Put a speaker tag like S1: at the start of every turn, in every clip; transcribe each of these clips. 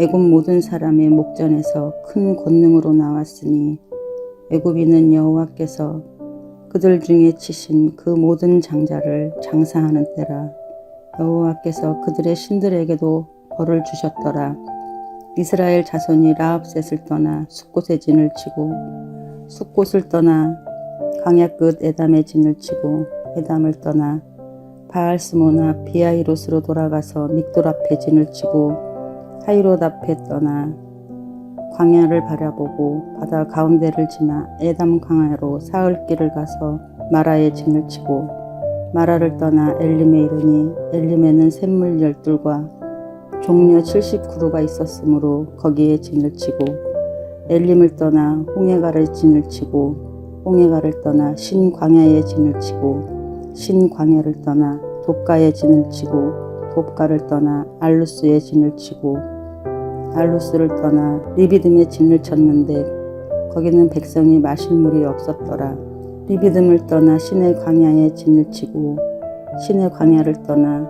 S1: 애굽 모든 사람의 목전에서 큰 권능으로 나왔으니 애굽인은 여호와께서 그들 중에 치신 그 모든 장자를 장사하는 때라 여호와께서 그들의 신들에게도 벌을 주셨더라. 이스라엘 자손이 라합셋을 떠나 숫곳에 진을 치고 숫곳을 떠나 강야 끝 에담에 진을 치고 에담을 떠나 바알스모나 비아이로스로 돌아가서 믹돌 앞에 진을 치고 하이롯 앞에 떠나 광야를 바라보고 바다 가운데를 지나 에담 광야로 사흘길을 가서 마라에 진을 치고 마라를 떠나 엘림에 이르니 엘림에는 샘물 열둘과 종려 70그루가 있었으므로 거기에 진을 치고 엘림을 떠나 홍해가를 진을 치고 홍해가를 떠나 신광야에 진을 치고 신광야를 떠나 돕가에 진을 치고 돕가를 떠나 알루스에 진을 치고 알루스를 떠나 리비듬에 진을 쳤는데 거기는 백성이 마실 물이 없었더라. 리비듬을 떠나 신의 광야에 진을 치고 신의 광야를 떠나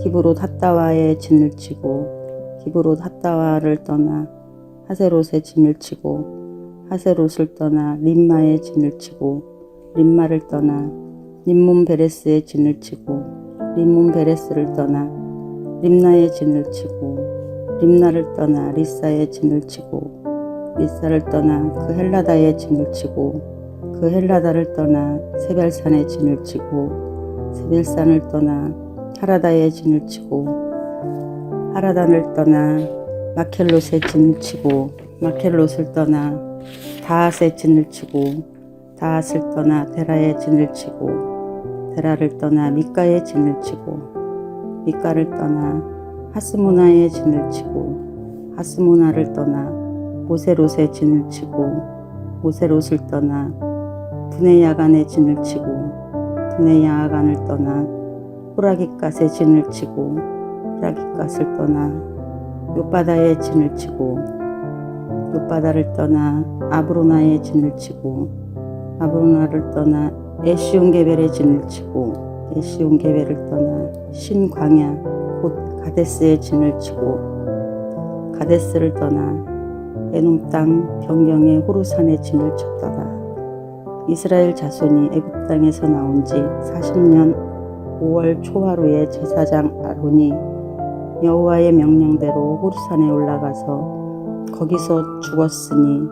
S1: 기브로 핫다와에 진을 치고 기브로 핫다와를 떠나 하세롯에 진을 치고 하세롯을 떠나 림마에 진을 치고 림마를 떠나 림몬 베레스에 진을 치고 림몬 베레스를 떠나 림나에 진을 치고 림나를 떠나 리사에 진을 치고 리사를 떠나 그 헬라다에 진을 치고 그 헬라다를 떠나 세벨산에 진을 치고 세벨산을 떠나 하라다에 진을 치고 하라단을 떠나 마켈롯에 진을 치고 마켈롯을 떠나 다핫에 진을 치고 다핫을 떠나 데라에 진을 치고 데라를 떠나 미가에 진을 치고 미가를 떠나 하스모나에 진을 치고 하스모나를 떠나 모세롯에 진을 치고 모세롯을 떠나 두네야간에 진을 치고 두네야간을 떠나 호라기갓에 진을 치고 호라기갓을 떠나 요바다에 진을 치고 요바다를 떠나 아브로나에 진을 치고 아브로나를 떠나 에시온게벨에 진을 치고 에시온게벨을 떠나 신광야 곧 가데스에 진을 치고 가데스를 떠나 에놈 땅 변경의 호루산에 진을 쳤더라. 이스라엘 자손이 애굽 땅에서 나온 지 40년 5월 초하루에 제사장 아론이 여호와의 명령대로 호루산에 올라가서 거기서 죽었으니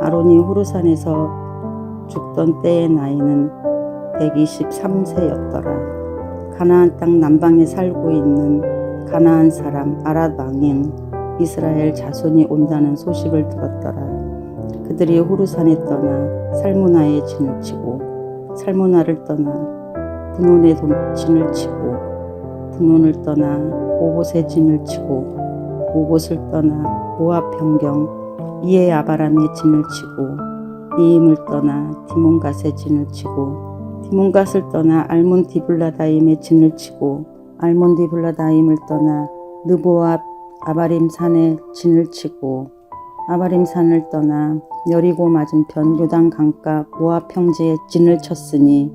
S1: 아론이 호루산에서 죽던 때의 나이는 123세였더라. 가나안 땅 남방에 살고 있는 가나안 사람 아랏 왕인 이스라엘 자손이 온다는 소식을 들었더라. 그들이 호루산에 떠나 살모나에 진을 치고 살모나를 떠나 분온에 진을 치고 분온을 떠나 오봇에 진을 치고 오봇을 떠나 모압 변경 이에 아바람에 진을 치고 이임을 떠나 디몬갓에 진을 치고 디몬갓을 떠나 알몬 디블라다임에 진을 치고 알몬 디 블라다임을 떠나 느보압 아바림 산에 진을 치고 아바림 산을 떠나 여리고 맞은편 요단 강가 모압 평지에 진을 쳤으니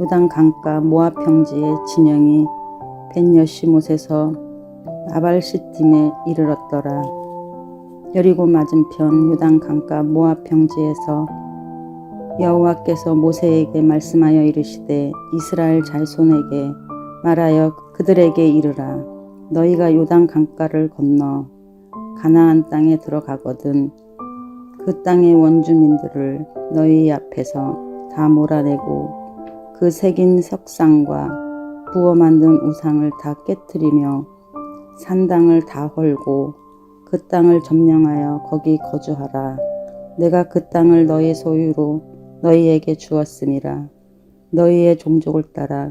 S1: 요단 강가 모압 평지의 진영이 벤여시못에서 아발시팀에 이르렀더라. 여리고 맞은편 요단 강가 모압 평지에서 여호와께서 모세에게 말씀하여 이르시되 이스라엘 자손에게 말하여 그들에게 이르라. 너희가 요단 강가를 건너 가나안 땅에 들어가거든 그 땅의 원주민들을 너희 앞에서 다 몰아내고 그 새긴 석상과 부어 만든 우상을 다 깨뜨리며 산당을 다 헐고 그 땅을 점령하여 거기 거주하라. 내가 그 땅을 너희 소유로 너희에게 주었음이라. 너희의 종족을 따라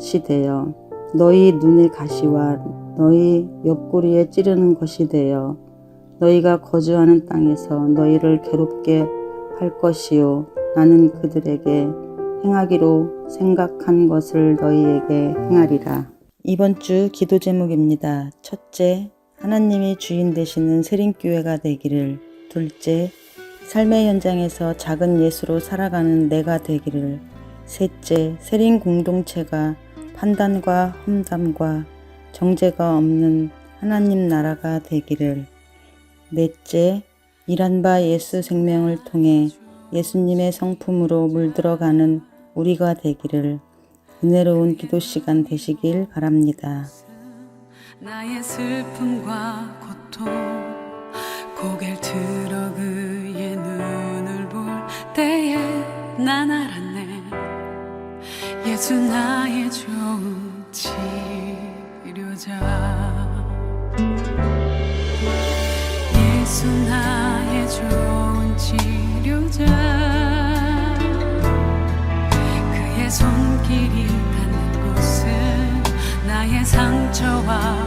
S1: 이 되어 너희 눈에 가시와 너희 옆구리에 찌르는 것이 되어 너희가 거주하는 땅에서 너희를 괴롭게 할 것이요 나는 그들에게 행하기로 생각한 것을 너희에게 행하리라. 이번 주 기도 제목입니다. 첫째, 하나님이 주인 되시는 세린교회가 되기를. 둘째, 삶의 현장에서 작은 예수로 살아가는 내가 되기를. 셋째, 세린 공동체가 판단과 험담과 정죄가 없는 하나님 나라가 되기를. 넷째, 일한 바 예수 생명을 통해 예수님의 성품으로 물들어가는 우리가 되기를 은혜로운 기도 시간 되시길 바랍니다.
S2: 나의 슬픔과 고통 고개를 들어 그의 눈을 볼 때에 난 알았네 예수 나의 좋은 치료자. 예수 나의 좋은 치료자. 그의 손길이 닿는 곳은 나의 상처와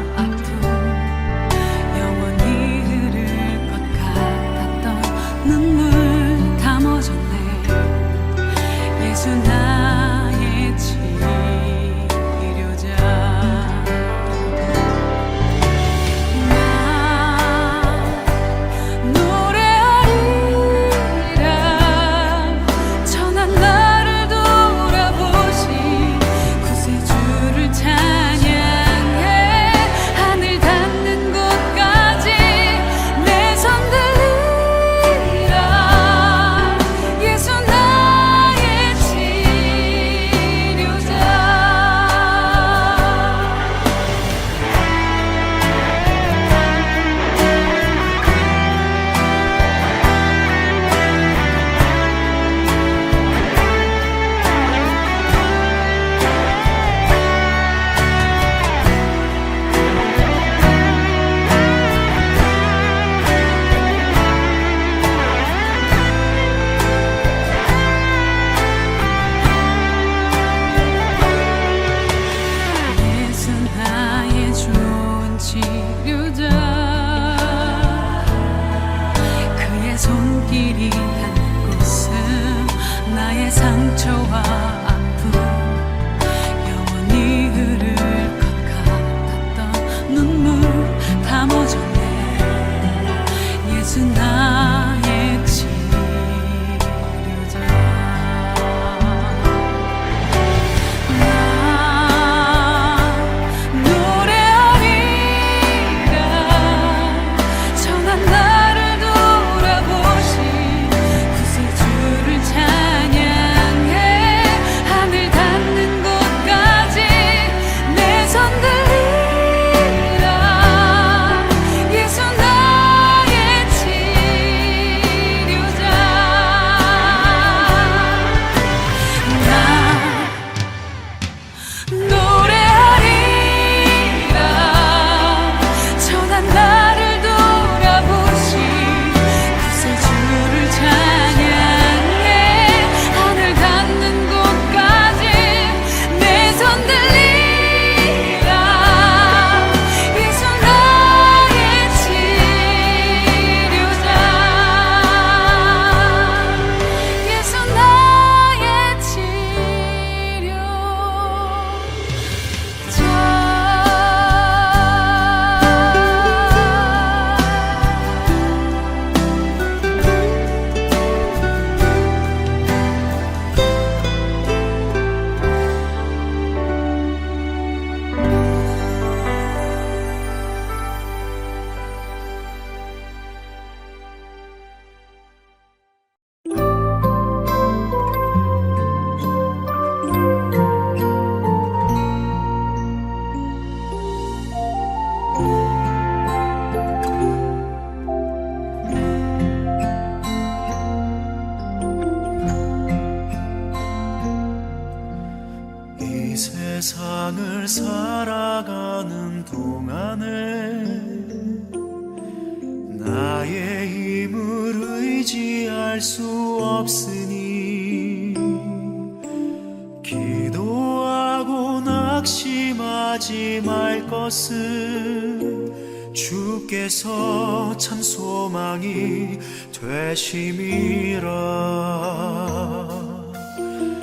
S3: 주께서 참 소망이 되심이라.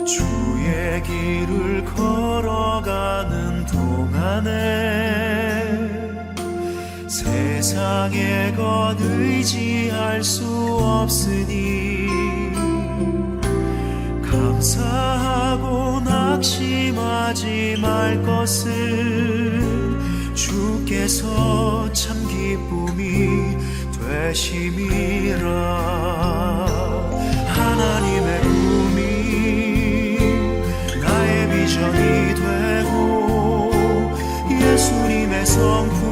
S3: 주의 길을 걸어가는 동안에 세상의 것 의지할 수 없으니 감사하고 낙심하지 말 것을 주께서 참 기쁨이 되심이라. 하나님의 꿈이 나의 비전이 되고 예수님의 성품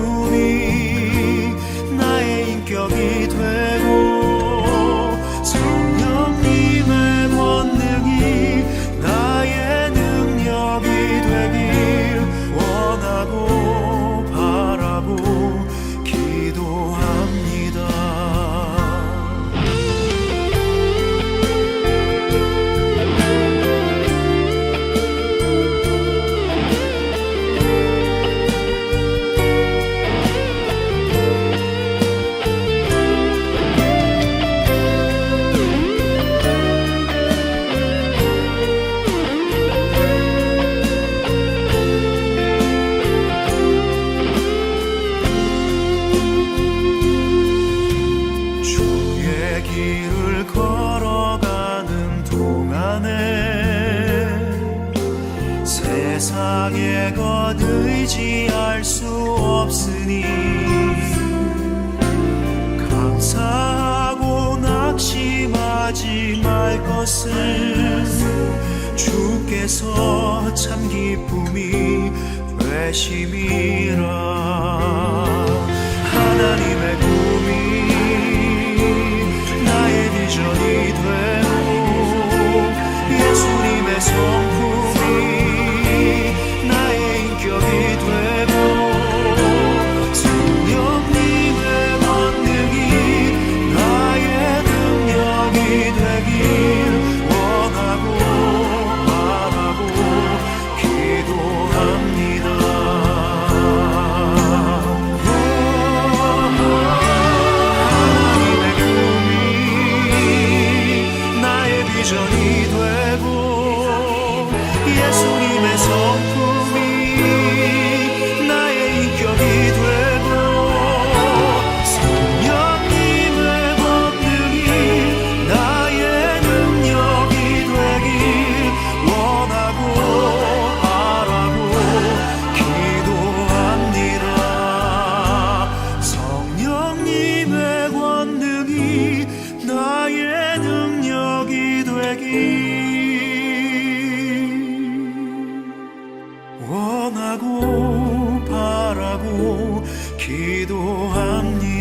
S3: 원하고 바라고 기도합니다.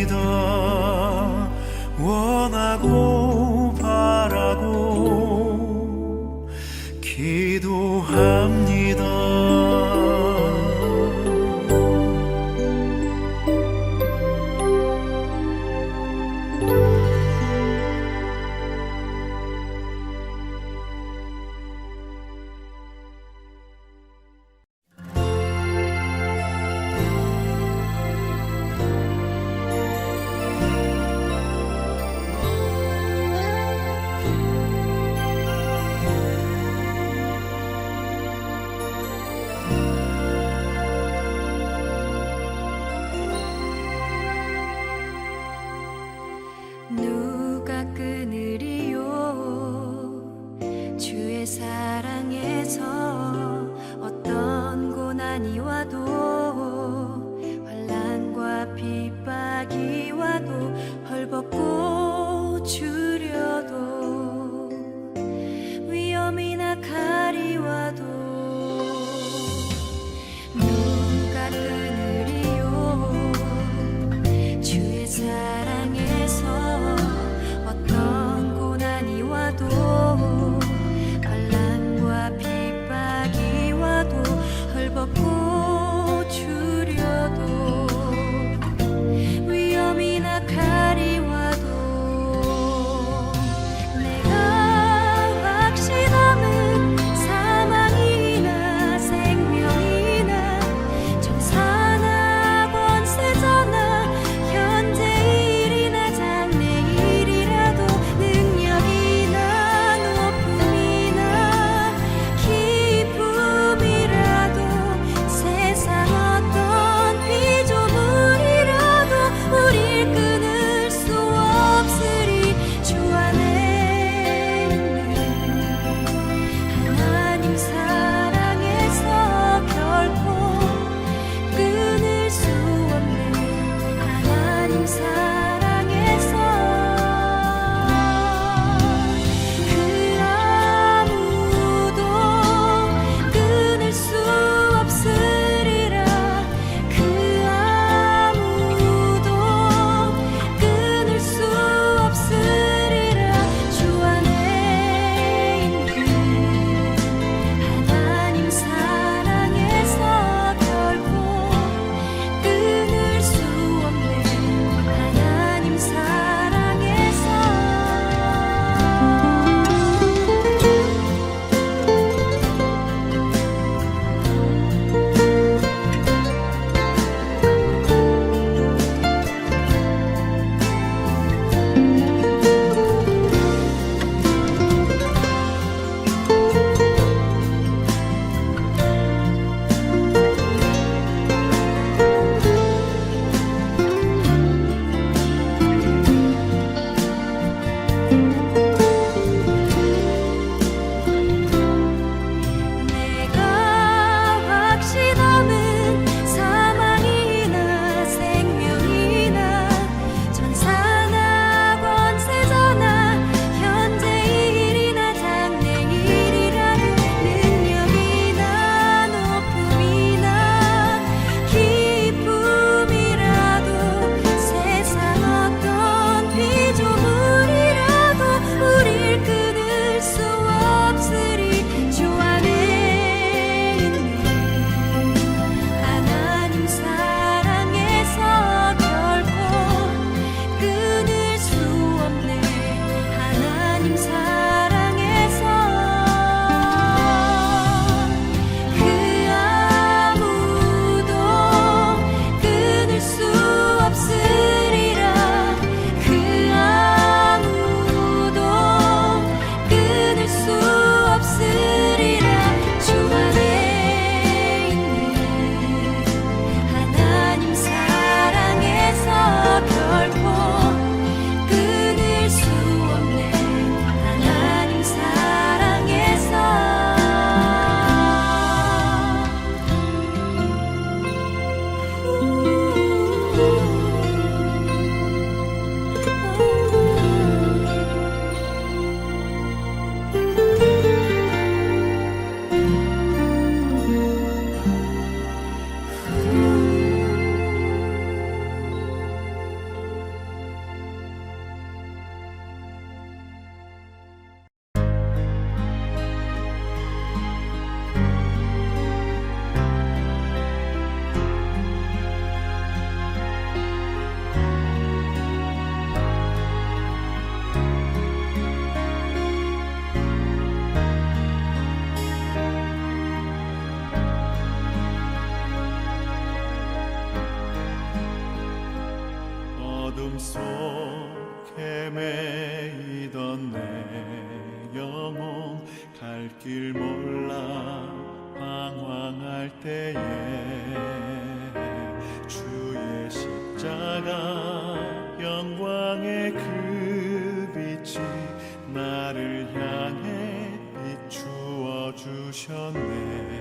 S3: 사랑에서 어떤 고난이 와도 속에 매이던 내 영혼 갈 길 몰라 방황할 때에 주의 십자가 영광의 그 빛이 나를 향해 비추어 주셨네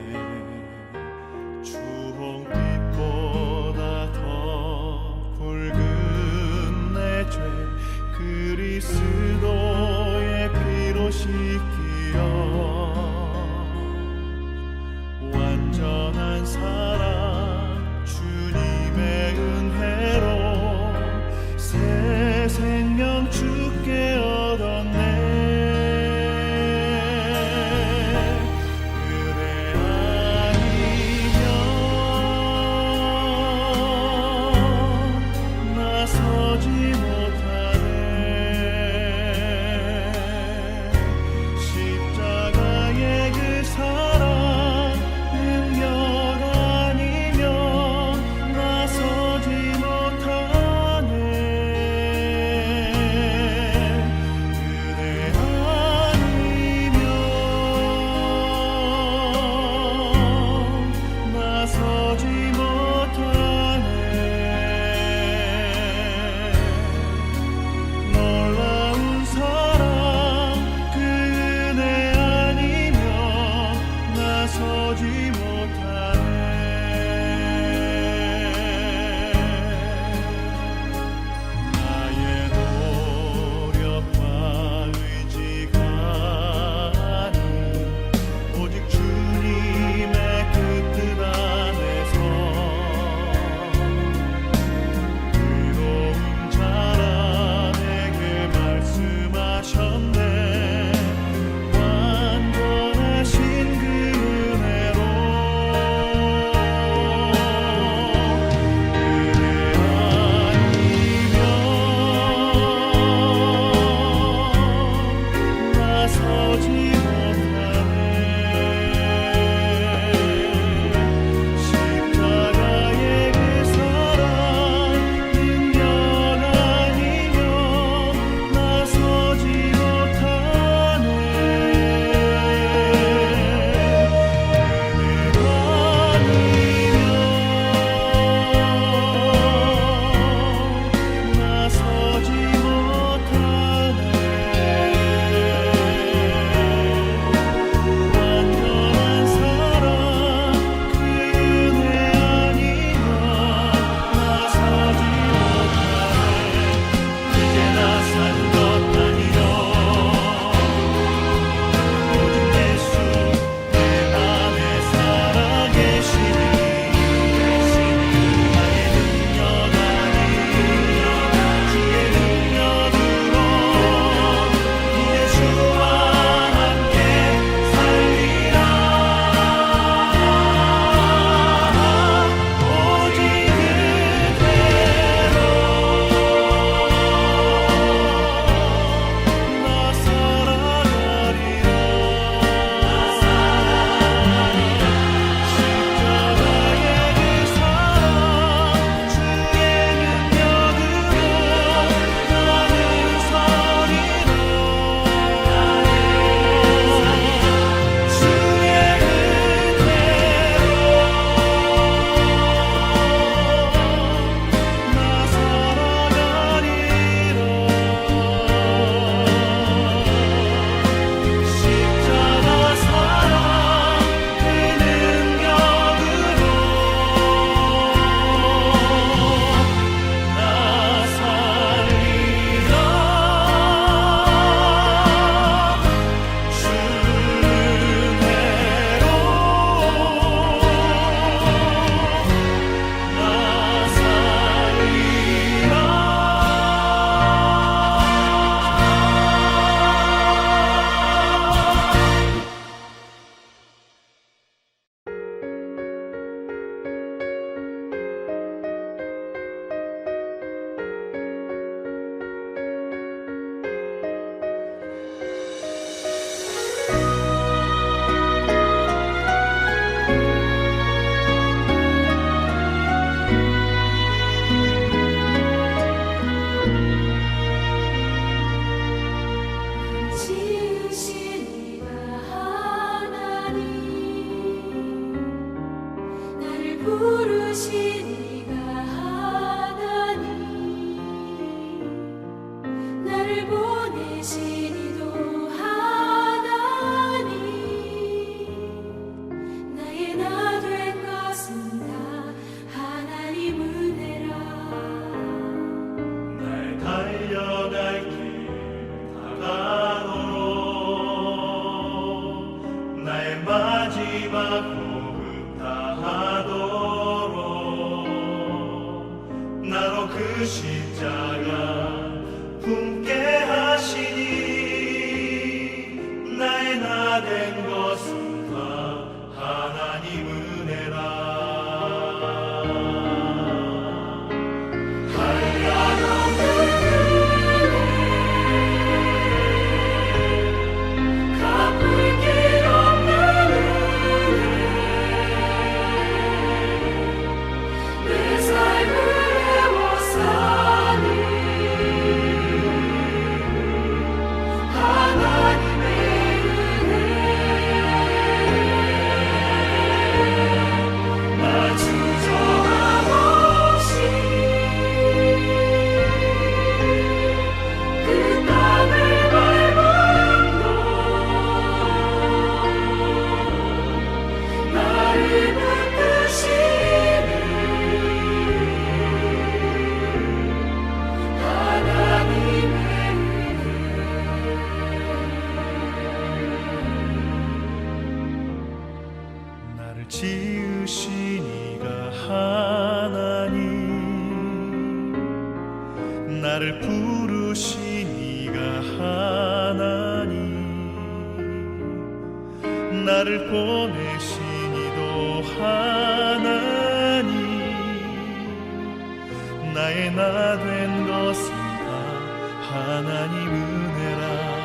S4: 된 것은 다 하나님 은혜라.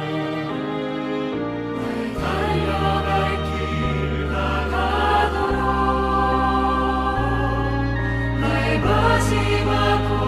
S5: 지마고